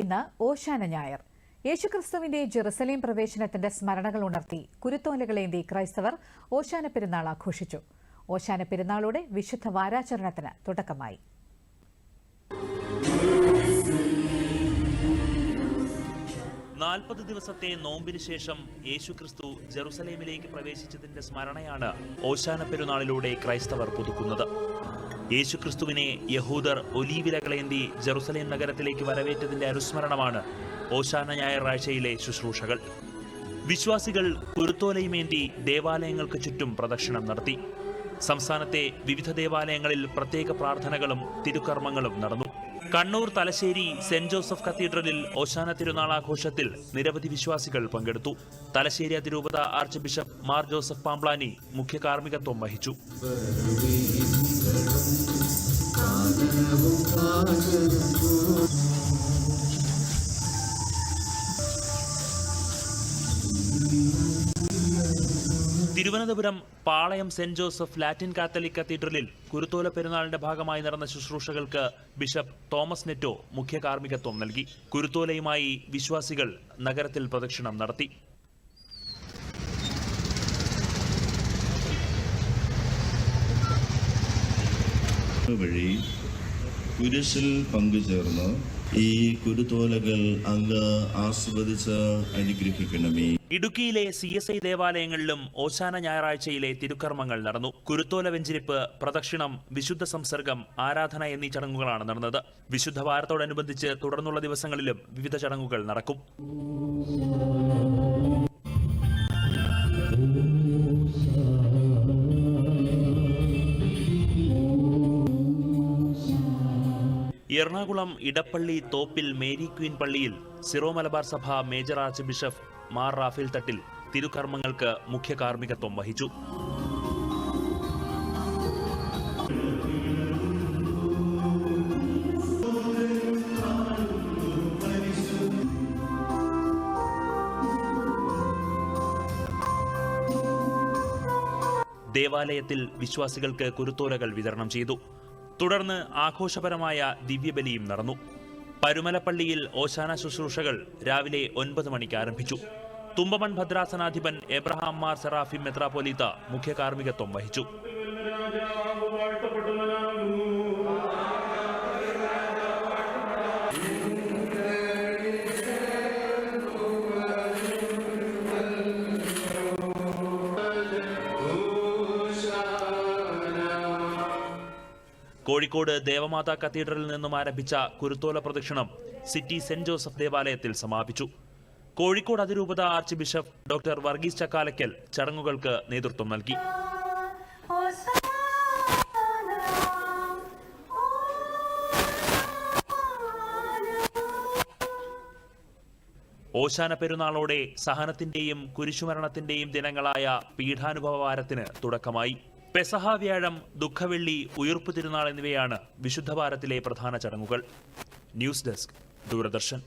ഇന്ന് ഓശാന ഞായർ. യേശുക്രിസ്തുവിന്റെ ജെറുസലേം പ്രവേശനത്തിന്റെ സ്മരണകൾ ഉണർത്തി കുരുത്തോലകളേന്തി ക്രൈസ്തവർ ഓശാന പെരുന്നാൾ ആഘോഷിച്ചു. ഓശാന പെരുന്നാളോടെ വിശുദ്ധ വാരാചരണത്തിന് തുടക്കമായി. നാൽപ്പത് ദിവസത്തെ നോമ്പിന് ശേഷം യേശുക്രിസ്തു ജെറുസലേമിലേക്ക് പ്രവേശിച്ചതിന്റെ സ്മരണയാണ് ഓശാന പെരുന്നാളിലൂടെ ക്രൈസ്തവർ പുതുക്കുന്നത്. യേശുക്രിസ്തുവിനെ യഹൂദർ ഒലീവിലകളേന്തി ജെറുസലേം നഗരത്തിലേക്ക് വരവേറ്റതിന്റെ അനുസ്മരണമാണ് ഓശാന ഞായറാഴ്ചയിലെ ശുശ്രൂഷകൾ. വിശ്വാസികൾ കുരുത്തോലയുമേന്തി ദേവാലയങ്ങൾക്ക് ചുറ്റും പ്രദക്ഷിണം നടത്തി. സംസ്ഥാനത്തെ വിവിധ ദേവാലയങ്ങളിൽ പ്രത്യേക പ്രാർത്ഥനകളും തിരുക്കർമ്മങ്ങളും നടന്നു. കണ്ണൂർ തലശ്ശേരി സെന്റ് ജോസഫ് കത്തീഡ്രലിൽ ഓശാന തിരുനാൾ ആഘോഷത്തിൽ നിരവധി വിശ്വാസികൾ പങ്കെടുത്തു. തലശ്ശേരി അതിരൂപത arch bishop Mar Joseph Pamplany മുഖ്യ കാർമ്മികത്വം വഹിച്ചു. Thiruvananthapuram Palayam saint Joseph Latin Catholic കത്തീഡ്രലിൽ കുരുത്തോല പെരുന്നാളിന്റെ ഭാഗമായി നടന്ന ശുശ്രൂഷകൾക്ക് ബിഷപ്പ് തോമസ് നെറ്റോ മുഖ്യ കാർമ്മികത്വം നൽകി. കുരുത്തോലയുമായി വിശ്വാസികൾ നഗരത്തിൽ പ്രദക്ഷിണം നടത്തി. വഴി കുരിശിൽ പങ്കുചേർന്ന് ഈ കുരുതോലകൾ അങ്ങ് ആസ്വദിച്ച് അനുഗ്രഹിക്കണമേ. ഇടുക്കിയിലെ സി എസ് ഐ ദേവാലയങ്ങളിലും ഓശാന ഞായറാഴ്ചയിലെ തിരുക്കർമ്മങ്ങൾ നടന്നു. കുരുത്തോല വെഞ്ചിരിപ്പ് പ്രദക്ഷിണം വിശുദ്ധ സംസർഗം ആരാധന എന്നീ ചടങ്ങുകളാണ് നടന്നത്. വിശുദ്ധ വാരത്തോടനുബന്ധിച്ച് തുടർന്നുള്ള ദിവസങ്ങളിലും വിവിധ ചടങ്ങുകൾ നടക്കും. എറണാകുളം ഇടപ്പള്ളി തോപ്പിൽ മേരി ക്വീൻ പള്ളിയിൽ Syro Malabar Sabha major archbishop Mar Raphael Thattil തിരുകർമ്മങ്ങൾക്ക് മുഖ്യ കാർമ്മികത്വം വഹിച്ചു. ദേവാലയത്തിൽ വിശ്വാസികൾക്ക് കുരുത്തോലകൾ വിതരണം ചെയ്തു. തുടർന്ന് ആഘോഷപരമായ ദിവ്യബലിയും നടന്നു. പരുമലപ്പള്ളിയിൽ ഓശാന ശുശ്രൂഷകൾ രാവിലെ ഒൻപത് മണിക്ക് ആരംഭിച്ചു. തുമ്പമൺ ഭദ്രാസനാധിപൻ എബ്രഹാം മാർ സെറാഫി മെത്രാപൊലീത്ത മുഖ്യ കാർമ്മികത്വം വഹിച്ചു. കോഴിക്കോട് ദേവമാതാ കത്തീഡ്രലിൽ നിന്നും ആരംഭിച്ച കുരുത്തോല പ്രദക്ഷിണം സിറ്റി സെന്റ് ജോസഫ് ദേവാലയത്തിൽ സമാപിച്ചു. കോഴിക്കോട് അതിരൂപത arch bishop doctor Varghese Chakkalakkal ചടങ്ങുകൾക്ക് നേതൃത്വം നൽകി. ഓശാന പെരുന്നാളോടെ സഹനത്തിന്റെയും കുരിശുമരണത്തിന്റെയും ദിനങ്ങളായ പീഠാനുഭവ വാരത്തിന് തുടക്കമായി. പെസഹ വ്യാഴം ദുഃഖവെള്ളി ഉയർപ്പ് തിരുനാൾ എന്നിവയാണ് വിശുദ്ധ ഭാരത്തിലെ പ്രധാന ചടങ്ങുകൾ. News desk Doordarshan.